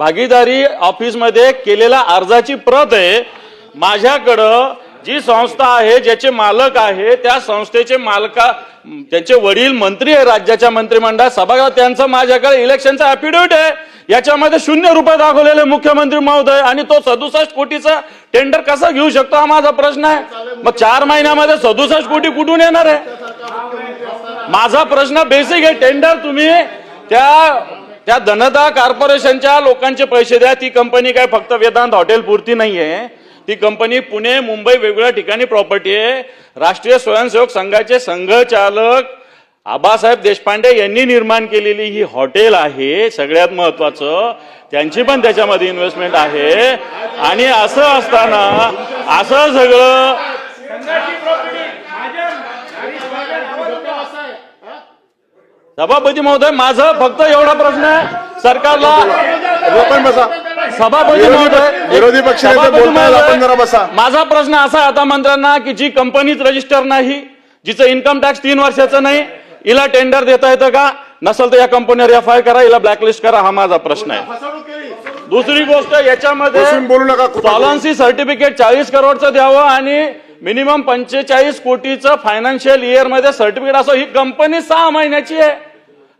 भागीदारी ऑफिसमध्ये केलेल्या अर्जाची प्रत आहे. माझ्याकडं जी संस्था आहे ज्याचे मालक आहे त्या संस्थेचे मालका त्यांचे वडील मंत्री आहे राज्याच्या मंत्रिमंडळात सभागृहात त्यांचं माझ्याकडे इलेक्शनचं ॲफिडेव्हिट आहे. याच्यामध्ये शून्य रुपये दाखवलेले मुख्यमंत्री महोदय आणि तो सदुसष्ट कोटीचा टेंडर कसा घेऊ शकतो हा माझा प्रश्न आहे. मग चार महिन्यामध्ये सदुसष्ट कोटी कुठून येणार आहे? माझा प्रश्न बेसिक आहे. टेंडर तुम्ही त्या त्या धनदा कॉर्पोरेशनच्या लोकांचे पैसे द्या. ती कंपनी काय फक्त वेदांत हॉटेल पुरती नाहीये. ती कंपनी पुणे मुंबई वेगवेगळ्या ठिकाणी प्रॉपर्टी आहे. राष्ट्रीय स्वयंसेवक संघाचे संघचालक आबासाहेब देशपांडे यांनी निर्माण केलेली ही हॉटेल आहे. सगळ्यात महत्वाचं त्यांची पण त्याच्यामध्ये इन्व्हेस्टमेंट आहे. आणि असं असताना असं सगळं सभापती महोदय माझं फक्त एवढा प्रश्न आहे. सरकारला आपण बसा. सभापती महोदय पक्ष- विरोधी बसा. माझा प्रश्न असा आता मंत्र्यांना की जी कंपनीच रजिस्टर नाही जिचं इन्कम टॅक्स तीन वर्षाचं नाही हिला टेंडर देता येतं का? नसेल तर या कंपनीवर एफ आय करा हिला ब्लॅकलिस्ट करा हा माझा प्रश्न आहे. दुसरी गोष्ट याच्यामध्ये बोलू नका सॉलन्सी सर्टिफिकेट चाळीस करोडचं द्यावं आणि मिनिमम पंचेचाळीस कोटीचं फायनान्शियल इयरमध्ये सर्टिफिकेट असं ही कंपनी सहा महिन्याची आहे.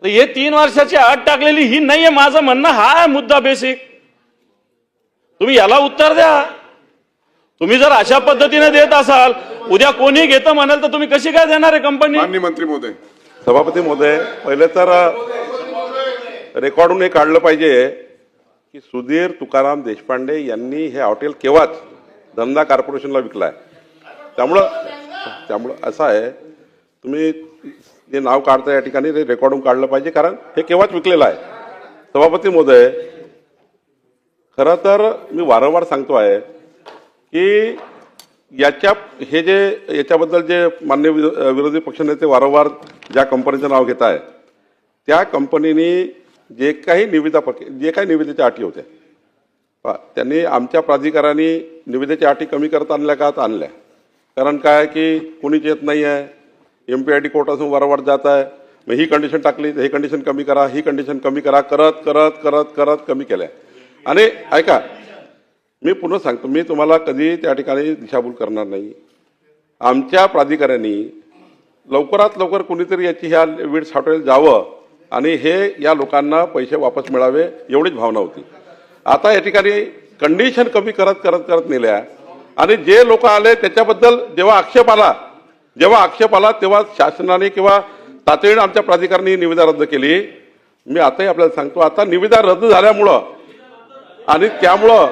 तर हे तीन वर्षाची अट टाकलेली ही नाहीये माझं म्हणणं हा आहे मुद्दा बेसिक तुम्ही याला उत्तर द्या. तुम्ही जर अशा पद्धतीने देत असाल उद्या कोणी घेतं म्हणाल तर तुम्ही कशी काय देणार आहे कंपनी माननीय मंत्री महोदय. सभापती महोदय पहिले तर रेकॉर्डून हे काढलं पाहिजे की सुधीर तुकाराम देशपांडे यांनी हे हॉटेल केव्हाच धंदा कॉर्पोरेशनला विकलं आहे त्यामुळं त्यामुळं असं आहे तुम्ही जे नाव काढतं या ठिकाणी ते रेकॉर्डून काढलं पाहिजे कारण हे केव्हाच विकलेलं आहे. सभापती महोदय खरं तर मी वारंवार सांगतो आहे की याच्या हे जे याच्याबद्दल जे मान्य विरोधी पक्षनेते वारंवार ज्या कंपनीचं नाव घेत आहे त्या कंपनीने जे काही निविदा जे काही निविदेच्या अटी होत्या त्यांनी आमच्या प्राधिकाराने निविदेच्या अटी कमी करत आणल्या का तर आणल्या. कारण काय की कोणीच येत नाही आहे एम पी आय टी कोर्टातून वारंवार जात आहे मग ही कंडिशन टाकली तर ही कंडिशन कमी करा ही कंडिशन कमी करा करत करत करत करत कमी केल्या। आणि ऐका मी पुन्हा सांगतो मी तुम्हाला कधी त्या ठिकाणी दिशाभूल करणार नाही. आमच्या प्राधिकाऱ्यांनी लवकरात लवकर कोणीतरी याची ह्या विड्स हॉटेल जावं आणि हे या लोकांना पैसे वापस मिळावे एवढीच भावना होती. आता या ठिकाणी कंडिशन कमी करत करत करत नेल्या. आणि जे लोक आले त्याच्याबद्दल जेव्हा आक्षेप आला जेव्हा आक्षेप आला तेव्हा शासनाने किंवा तातडीनं आमच्या प्राधिकाऱ्यांनी निविदा रद्द केली. मी आताही आपल्याला सांगतो आता निविदा रद्द झाल्यामुळं आणि त्यामुळं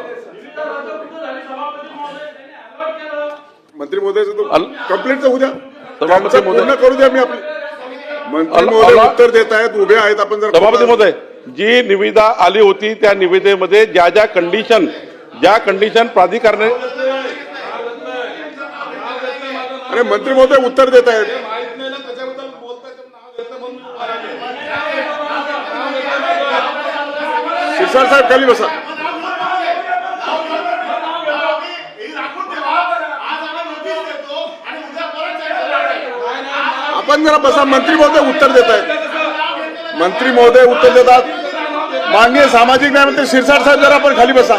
मंत्री महोदय अल- कंप्लेंट होऊ द्या. सभापती महोदय. करू द्या मी उत्तर देत आहेत उभे आहेत आपण जर सभापती महोदय जी निविदा आली होती त्या निविदेमध्ये ज्या ज्या कंडिशन ज्या कंडिशन प्राधिकरणाने अरे मंत्री महोदय उत्तर देत आहेत. शिरसाट साहेब खाली बसा. आपण जरा बसा मंत्री महोदय उत्तर देत आहेत. मंत्री महोदय उत्तर देतात. माननीय सामाजिक न्याय मंत्री शिरसाट साहेब जरा आपण खाली बसा.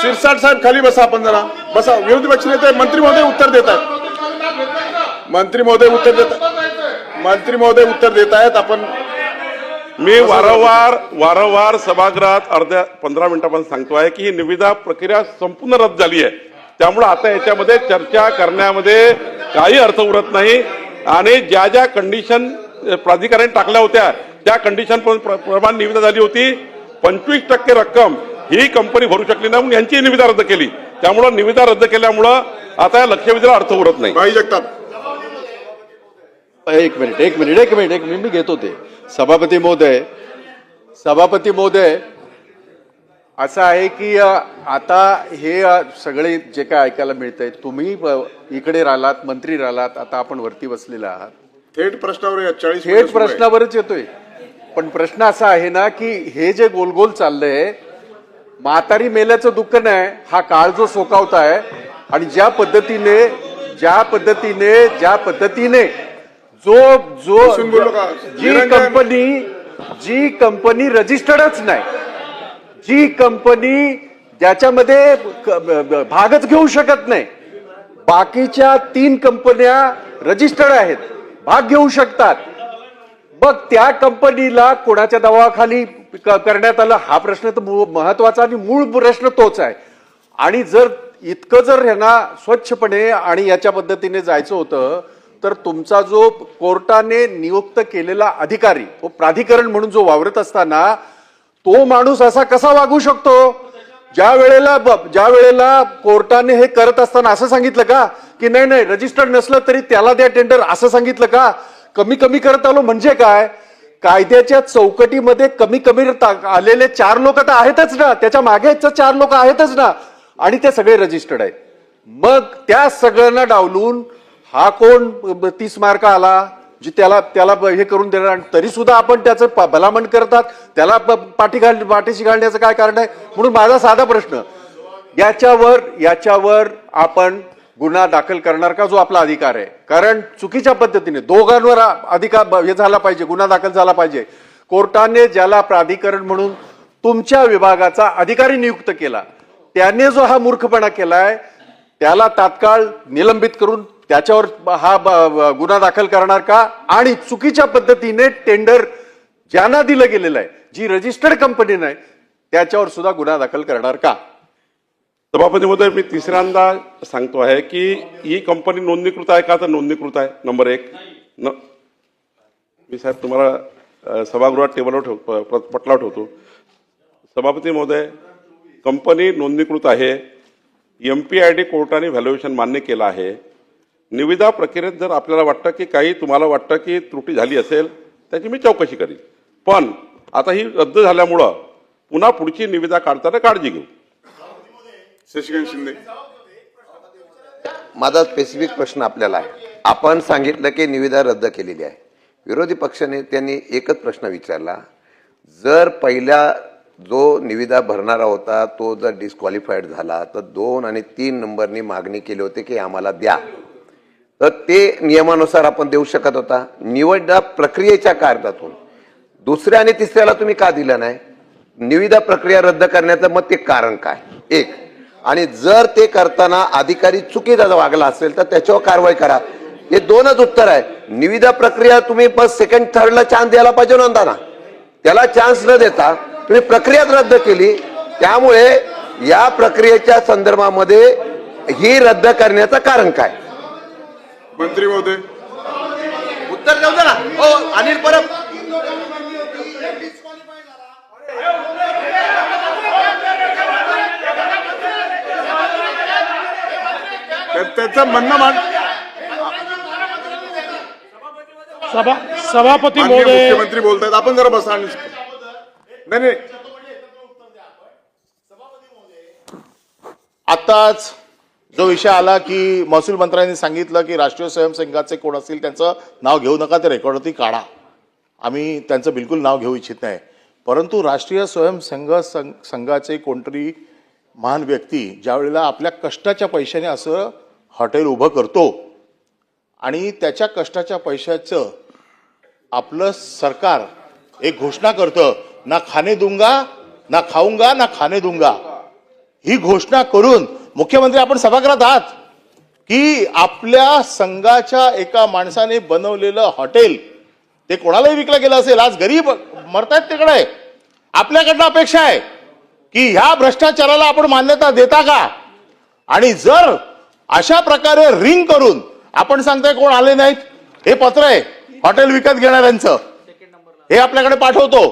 शिरसाट साहेब खाली बसा आपण जरा. बसा विरोधी पक्ष नेते मंत्री महोदय उत्तर देत आहेत. मंत्री महोदय उत्तर देत मंत्री महोदय उत्तर देत आहेत. आपण मी वारंवार वारंवार सभागृहात अर्ध्या पंधरा मिनिटापासून सांगतो आहे की ही निविदा प्रक्रिया संपूर्ण रद्द झाली आहे. त्यामुळे आता याच्यामध्ये चर्चा करण्यामध्ये काही अर्थ उरत नाही. आणि ज्या ज्या कंडिशन प्राधिकरणाने टाकल्या होत्या त्या कंडिशन प्रमाणे निविदा झाली होती. पंचवीस टक्के रक्कम ही कंपनी भरू शकली नाही म्हणून यांची निविदा रद्द केली. त्यामुळं निविदा रद्द केल्यामुळं आता या लक्षवेधीला अर्थ उरत नाही. भाई जगताप एक मिनिट एक मिनिट एक मिनिट एक मिनिट मी घेतो ते सभापती महोदय सभापती महोदय असं आहे की आता हे सगळे जे काय ऐकायला मिळतंय तुम्ही इकडे राहिलात मंत्री राहिलात आता आपण वरती बसलेला आहात. थेट प्रश्नावर थेट प्रश्नावरच येतोय. पण प्रश्न असा आहे ना की हे जे गोलगोल चाललंय म्हातारी मेल्याचं दुःख नाही हा काळ जो सोकावताय आणि ज्या पद्धतीने ज्या पद्धतीने ज्या पद्धतीने जो जो? जी. कंपनी जी कंपनी रजिस्टर्डच नाही. जी कंपनी ज्याच्यामध्ये भागच घेऊ शकत नाही. बाकीच्या तीन कंपन्या रजिस्टर्ड आहेत. भाग घेऊ शकतात. मग त्या कंपनीला कोणाच्या दबावाखाली करण्यात आलं? हा प्रश्न तर महत्त्वाचा आणि मूळ प्रश्न तोच आहे. आणि जर इतकं जर यांना स्वच्छपणे आणि याच्या पद्धतीने जायचं होतं तर तुमचा जो कोर्टाने नियुक्त केलेला अधिकारी तो प्राधिकरण म्हणून जो वावरत असताना तो माणूस असा कसा वागू शकतो? ज्या वेळेला ज्या वेळेला कोर्टाने हे करत असताना असं सांगितलं का? की नाही नाही रजिस्टर्ड नसलं तरी त्याला द्या टेंडर असं सांगितलं का? कमी कमी करत आलो म्हणजे काय? कायद्याच्या चौकटीमध्ये कमी कमी आलेले चार लोक तर आहेतच ना. त्याच्यामागे चार लोक आहेतच ना. आणि ते सगळे रजिस्टर्ड आहेत. मग त्या सगळ्यांना डावलून हा कोण तीस मार्क आला जी त्याला त्याला ब- हे करून देणार आणि तरी सुद्धा आपण त्याचं भलामण करतात त्याला पाठी घाल पाठीशी घालण्याचं काय कारण आहे? म्हणून माझा साधा प्रश्न याच्यावर याच्यावर आपण गुन्हा दाखल करणार का? जो आपला अधिकार आहे. कारण चुकीच्या पद्धतीने दोघांवर अधिकार हे झाला पाहिजे गुन्हा दाखल झाला पाहिजे. कोर्टाने ज्याला प्राधिकरण म्हणून तुमच्या विभागाचा अधिकारी नियुक्त केला त्याने जो हा मूर्खपणा केलाय त्याला तात्काळ निलंबित करून त्याच्यावर हा ब- ब- गुन्हा दाखल करणार का? आणि चुकीच्या पद्धतीने टेंडर ज्यांना दिलं गेलेलं आहे जी रजिस्टर्ड कंपनी नाही त्याच्यावर सुद्धा गुन्हा दाखल करणार का? सभापती महोदय मी तिसऱ्यांदा सांगतो आहे की ही कंपनी नोंदणीकृत आहे का? तर नोंदणीकृत आहे. नंबर एक. न मी साहेब तुम्हाला सभागृहात टेबलवर ठेव प- पटलावर ठेवतो. सभापती महोदय कंपनी नोंदणीकृत आहे. एम पी आय डी कोर्टाने व्हॅल्युएशन मान्य केलं आहे. निविदा प्रक्रियेत जर आपल्याला वाटतं की काही तुम्हाला वाटतं की त्रुटी झाली असेल त्याची मी चौकशी करीन. पण आता ही रद्द झाल्यामुळं पुन्हा पुढची निविदा काढताना काळजी घेऊ. शशिकांत शिंदे. माझा स्पेसिफिक प्रश्न आपल्याला आहे. आपण सांगितलं की निविदा रद्द केलेली आहे. विरोधी पक्षाने त्यांनी एकच प्रश्न विचारला. जर पहिला जो निविदा भरणारा होता तो जर डिस्क्वालिफाईड झाला तर दोन आणि तीन नंबरनी मागणी केली होती की आम्हाला द्या. तर ते नियमानुसार आपण देऊ शकत होता. निवडा प्रक्रियेच्या कार्यातून दुसऱ्या आणि तिसऱ्याला तुम्ही का दिलं नाही? निविदा प्रक्रिया रद्द करण्याचं मग ते कारण काय? एक. आणि जर ते करताना अधिकारी चुकीचा वागला असेल तर त्याच्यावर कारवाई करा. हे दोनच उत्तर आहे. निविदा प्रक्रिया तुम्ही बस सेकंड थर्डला चान्स द्यायला पाहिजे नव्हता ना त्याला चान्स न देता तुम्ही प्रक्रियाच रद्द केली. त्यामुळे या प्रक्रियेच्या संदर्भामध्ये ही रद्द करण्याचं कारण काय? मंत्री महोदय. उत्तर देऊ ना. हो अनिल परब. त्या- त्याचं म्हणणं मान सभा सभापती महोदय. मुख्यमंत्री बोलतायत. आपण जरा बसा आणि नाही नाही. आताच जो विषय आला की महसूल मंत्र्यांनी सांगितलं की राष्ट्रीय स्वयंसेवकाचे कोण असतील त्यांचं नाव घेऊ नका ते रेकॉर्डवरती काढा. आम्ही त्यांचं बिलकुल नाव घेऊ इच्छित नाही. परंतु राष्ट्रीय स्वयंसंघ संघ संघाचे कोणतरी महान व्यक्ती ज्या वेळेला आपल्या कष्टाच्या पैशाने असं हॉटेल उभं करतो आणि त्याच्या कष्टाच्या पैशाचं आपलं सरकार एक घोषणा करतं ना खाणे दूंगा ना खाऊंगा ना खाणे दूंगा. ही घोषणा करून मुख्यमंत्री आपण सभागृहात आहात की आपल्या संघाच्या एका माणसाने बनवलेलं हॉटेल ते कोणालाही विकलं गेलं असेल. आज गरीब मरतायत तिकडे. आपल्याकडनं अपेक्षा आहे की ह्या भ्रष्टाचाराला आपण मान्यता देता का? आणि जर अशा प्रकारे रिंग करून आपण सांगताय कोण आले नाहीत हे पत्र आहे हॉटेल विकत घेणाऱ्यांचं. हे आपल्याकडे पाठवतो.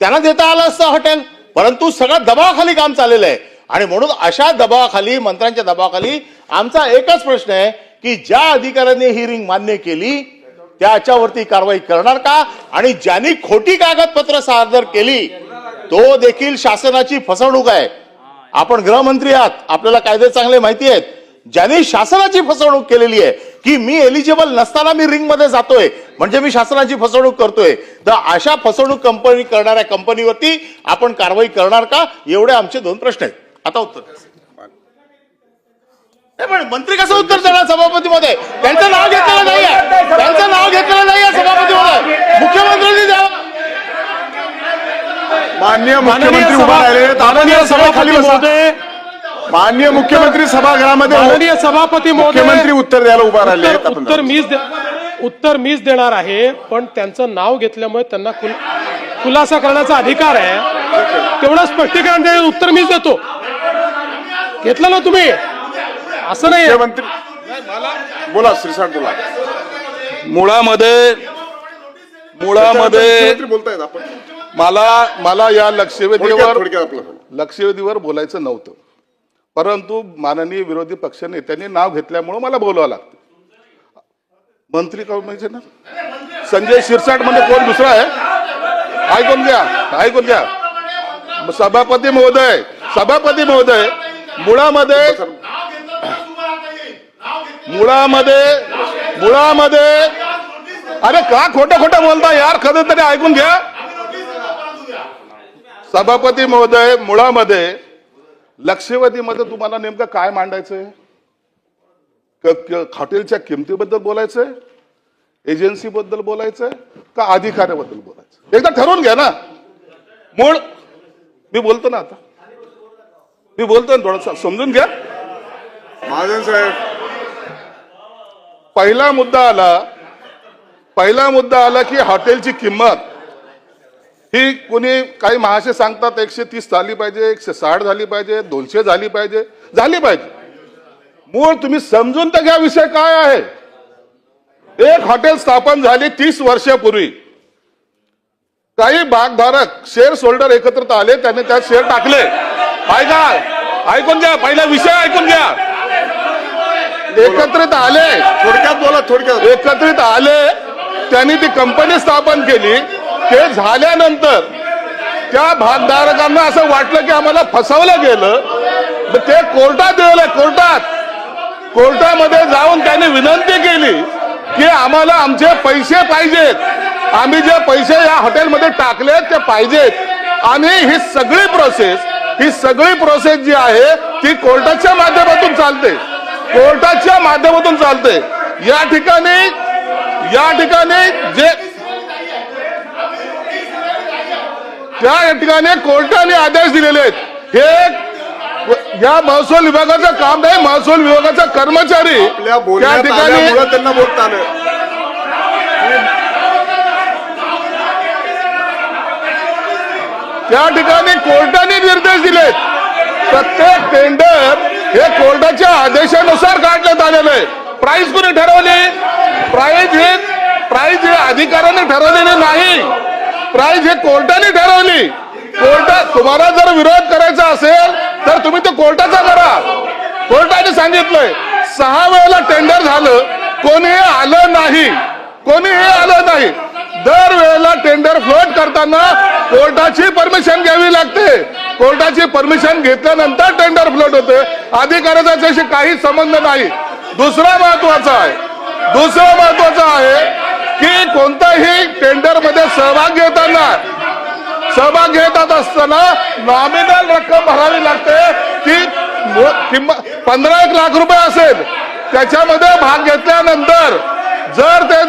त्यांना देता आलं असतं हॉटेल परंतु सगळं दबावाखाली काम चाललेलं आहे. आणि म्हणून अशा दबावाखाली मंत्र्यांच्या दबावाखाली आमचा एकच प्रश्न आहे की ज्या अधिकाऱ्यांनी ही रिंग मान्य केली त्याच्यावरती कारवाई करणार का? आणि ज्यांनी खोटी कागदपत्र सादर केली तो देखील शासनाची फसवणूक आहे. आपण गृहमंत्री आहात आपल्याला कायदे चांगले माहिती आहेत. ज्यांनी शासनाची फसवणूक केलेली आहे की मी एलिजिबल नसताना मी रिंगमध्ये जातोय म्हणजे मी शासनाची फसवणूक करतोय तर अशा फसवणूक कंपनी करणाऱ्या कंपनीवरती आपण कारवाई करणार का? एवढे आमचे दोन प्रश्न आहेत. आता उत्तर. नाही, पण मंत्री कसं उत्तर देणार सभापती मध्ये त्यांचं नाव घेतलेलं नाहीये. त्यांचं नाव घेतलेलं नाहीये सभापती मध्ये मुख्यमंत्र्यांनी द्यावं. माननीय मुख्यमंत्री उभा सभा- राहिले. सगळे खाली सभापती बसा. महोदय. माननीय मुख्यमंत्री सभागृहामध्ये माननीय सभापती मुख्यमंत्री उत्तर द्यायला उभा राहिले. उत्तर मीच दे- उत्तर मीच देणार आहे पण त्यांचं नाव घेतल्यामुळे त्यांना खुल- खुलासा करण्याचा अधिकार आहे. तेवढं स्पष्टीकरण दे उत्तर मीच देतो. घेतलं ना तुम्ही? असं नाही. मुख्यमंत्री बोला श्रीसाट बोला. मुळामध्ये मुळामध्ये मुख्यमंत्री बोलतायत आपण. मला मला या थोडक्यात लक्षवेधीवर थोडक्यात आपलं. लक्षवेधीवर बोलायचं नव्हतं. परंतु माननीय विरोधी पक्ष नेत्यांनी नाव घेतल्यामुळं मला बोलावं लागतं. मंत्री कोण म्हणजे ना? संजय शिरसाट म्हणजे कोण दुसरा आहे? ऐकून घ्या ऐकून घ्या. सभापती महोदय सभापती महोदय. मुळामध्ये मुळामध्ये मुळामध्ये अरे का खोटं खोटं बोलता यार? कधीतरी ऐकून घ्या. सभापती महोदय मुळामध्ये लक्षवेधीमध्ये तुम्हाला नेमकं काय मांडायचंय? हॉटेलच्या किमतीबद्दल बोलायचंय? एजन्सीबद्दल बोलायचंय? का अधिकाऱ्याबद्दल बोलायचं एकदा ठरवून घ्या ना. मूळ मी बोलतो ना आता. मी बोलतो ना थोडं समजून घ्या. महाजन साहेब. पहिला मुद्दा आला पहिला मुद्दा आला की हॉटेलची किंमत. ही कोणी काही महाशय सांगतात एकशे तीस झाली पाहिजे एकशे साठ झाली पाहिजे दोनशे झाली पाहिजे. झाली पाहिजे. मूळ तुम्ही समजून तर घ्या विषय काय आहे. एक हॉटेल स्थापन झाली तीस वर्षापूर्वी. काही भागधारक शेअर होल्डर एकत्रित आले त्यांनी त्यात शेअर टाकले. ऐका ऐकून घ्या पहिला विषय ऐकून घ्या. एकत्रित आले. थोडक्यात बोला थोडक्यात. एकत्रित आले. त्यांनी ती कंपनी स्थापन केली. ते झाल्यानंतर त्या भागधारकांना असं वाटलं की आम्हाला फसवलं गेलं. ते कोर्टात गेले कोर्टात. कोर्टामध्ये जाऊन त्यांनी विनंती केली की आम्हाला आमचे पैसे पाहिजेत. आम्ही जे पैसे या हॉटेलमध्ये टाकले ते पाहिजेत. आणि ही सगळी प्रोसेस ही सगळी प्रोसेस जी आहे ती कोर्टाच्या माध्यमातून चालते. कोर्टाच्या माध्यमातून चालते. या ठिकाणी या ठिकाणी जे त्या ठिकाणी कोर्टाने आदेश दिलेले आहेत. हे या महसूल विभागाचं काम नाही महसूल विभागाचा कर्मचारी त्या ठिकाणी त्यांना बोलता आलं. त्या ठिकाणी कोर्टाने निर्देश दिलेत. प्रत्येक टेंडर हे कोर्टाच्या आदेशानुसार काढण्यात आलेलं आहे. प्राइस कोणी ठरवली? प्राइस हे प्राइस हे अधिकाऱ्याने ठरवलेली नाही. प्राइस हे कोर्टाने ठरवली. कोर्टात तुम्हाला जर विरोध करायचा असेल तर तुम्ही तो कोर्टाचा करा कोर्टाने सांगितलंय सहा वेळेला टेंडर झालं कोणी हे आलं नाही. कोणी हे आलं नाही. दर वेळेला टेंडर फ्लोट करताना कोर्टाची परमिशन घ्यावी लागते. कोर्टाची परमिशन घेतल्यानंतर टेंडर फ्लोट होते. अधिकाऱ्याचा त्याशी काही संबंध नाही. दुसरा महत्त्वाचा आहे. दुसरं महत्वाचं आहे की कोणत्याही टेंडरमध्ये सहभाग घेताना सहभाग घेतात असताना नॉमिनल रक्कम भरावी लागते. ती किंमत पंधरा एक लाख रुपये असेल. त्याच्यामध्ये भाग घेतल्यानंतर जर ते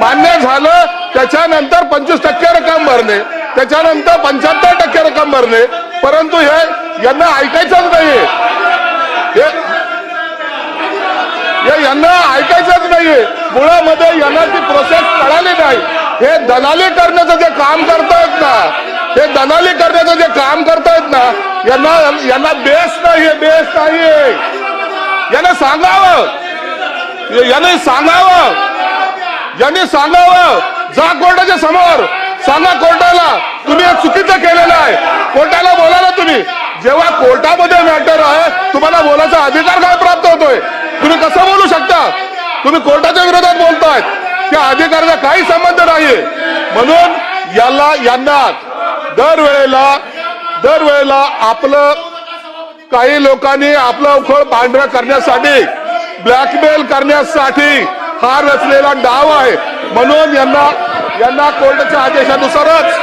मान्य झालं त्याच्यानंतर पंचवीस टक्के रक्कम भरणे त्याच्यानंतर पंच्याहत्तर टक्के रक्कम भरणे. परंतु हे यांना ऐकायचंच नाही हे यांना ऐकायचंच नाहीये. मुळामध्ये यांना ती प्रोसेस कळाली नाही. हे दलाली करण्याचं जे काम करतायत ना हे दलाली करण्याचं जे काम करतायत ना यांना यांना बेस नाहीये बेस नाहीये. यांना सांगावं. याने सांगावं. यांनी सांगावं. जा कोर्टाच्या समोर. सांगा कोर्टाला तुम्ही हे चुकीचं केलेलं आहे. कोर्टाला बोला ना तुम्ही. जेव्हा कोर्टामध्ये मॅटर आहे तुम्हाला बोलायचा अधिकार काय प्राप्त होतोय? तुम्ही कसं बोलू शकता? तुम्ही कोर्टाच्या विरोधात बोलतायत. त्या अधिकाराचा काही संबंध नाही म्हणून याला यांना दरवेळेला दरवेळेला आपलं काही लोकांनी आपलं उखळ पांढरं करण्यासाठी ब्लॅकमेल करण्यासाठी हा रचलेला डाव आहे. म्हणून यांना यांना कोर्टाच्या आदेशानुसारच.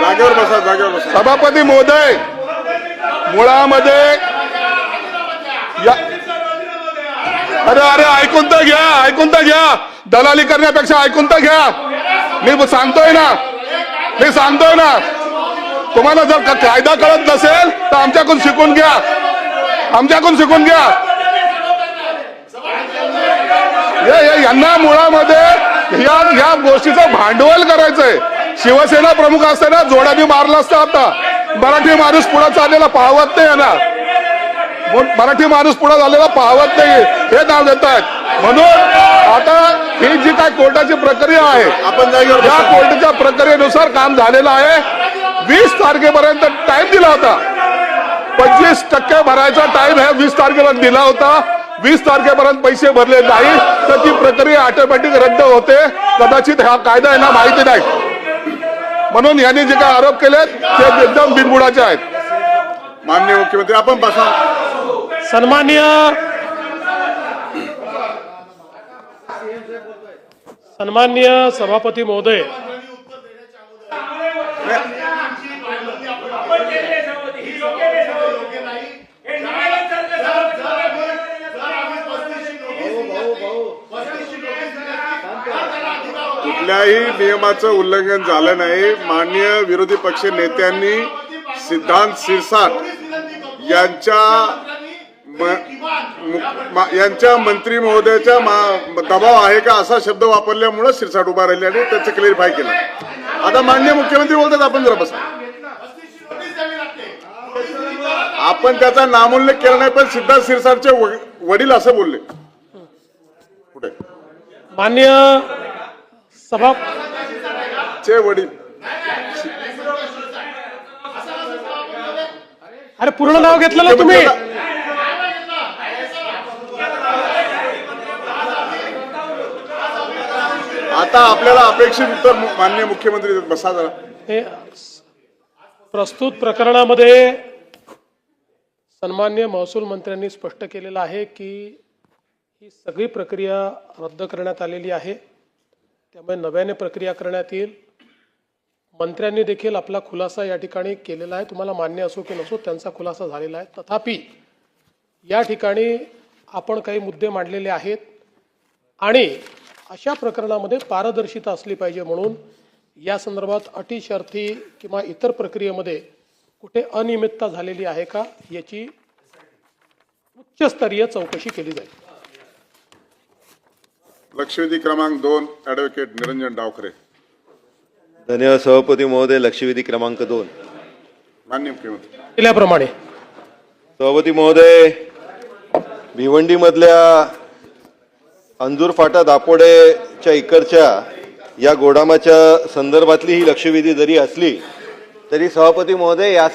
जागेवर बसा जागेवर बसा. सभापती महोदय मुळामध्ये अरे अरे ऐकून तर घ्या ऐकून तर घ्या. दलाली करण्यापेक्षा ऐकून तर घ्या. मी सांगतोय ना. मी सांगतोय ना. तुम्हाला जर का- कायदा कळत नसेल तर आमच्याकडून शिकून घ्या. आमच्याकडून शिकून घ्या. यांना मुळामध्ये या या गोष्टीचं भांडवल करायचंय. शिवसेना प्रमुख असताना जोडाने मारला असता आता. मराठी माणूस पुढे चाललेला पाहवत नाही यांना. मराठी माणूस पुढे झालेला पाहवत नाही. हे नाव देत आहेत म्हणून आता ही जी काय कोर्टाची प्रक्रिया आहे आपण या कोर्टाच्या प्रक्रियेनुसार काम झालेलं आहे. वीस तारखेपर्यंत टाइम दिला होता. पंचवीस टक्के भरायचा टाइम आहे वीस तारखेला दिला होता. वीस तारखेपर्यंत पैसे भरले नाही तर ती प्रक्रिया ऑटोमॅटिक रद्द होते. कदाचित हा कायदा यांना माहिती नाही. म्हणून यांनी जे काय आरोप केलेत ते एकदम बिनबुडाचे आहेत. माननीय मुख्यमंत्री आपण बसा. सन्मान्य सन्मान्य सभापती महोदय कुठल्याही नियमाचं उल्लंघन झालं नाही. माननीय विरोधी पक्ष नेत्यांनी सिद्धांत शिरसाट यांच्या यांच्या मंत्री महोदयाच्या दबाव आहे का असा शब्द वापरल्यामुळे शिरसाट उभा राहिले आणि त्याचं क्लिअरिफाय केलं. आता माननीय मुख्यमंत्री बोलतात आपण जरा बसा. आपण त्याचा नामोल्लेख केला नाही पण सिद्धार्थ सिरसाटचे वडील असं बोलले. कुठे? मान्य सभा चे वडील. अरे पूर्ण नाव घेतलं ना तुम्ही. आता आपल्याला अपेक्षित उत्तर मु- माननीय मुख्यमंत्री. बसा जरा. हे प्रस्तुत प्रकरणामध्ये सन्मान्य महसूल मंत्र्यांनी स्पष्ट केलेलं आहे की ही सगळी प्रक्रिया रद्द करण्यात आलेली आहे. त्यामुळे नव्याने प्रक्रिया करण्यात येईल. मंत्र्यांनी देखील आपला खुलासा या ठिकाणी केलेला आहे. तुम्हाला मान्य असो की नसो त्यांचा खुलासा झालेला आहे. तथापि या ठिकाणी आपण काही मुद्दे मांडलेले आहेत आणि अशा प्रकरणामध्ये पारदर्शिता असली पाहिजे म्हणून या संदर्भात अटी शर्थी किंवा इतर प्रक्रियेमध्ये कुठे अनियमितता झालेली आहे का याची उच्चस्तरीय चौकशी केली जाईल. लक्षवेधी क्रमांक दोन ऍडव्होकेट निरंजन डावखरे धन्यवाद सभापती महोदय लक्षवेधी क्रमांक दोन माननीय मुख्यमंत्री दिल्याप्रमाणे सभापती महोदय भिवंडीमधल्या अंजूर फाटा दापोडेच्या इकडच्या या गोडामाच्या संदर्भातली ही लक्षवेधी जरी असली तरी सभापती महोदय या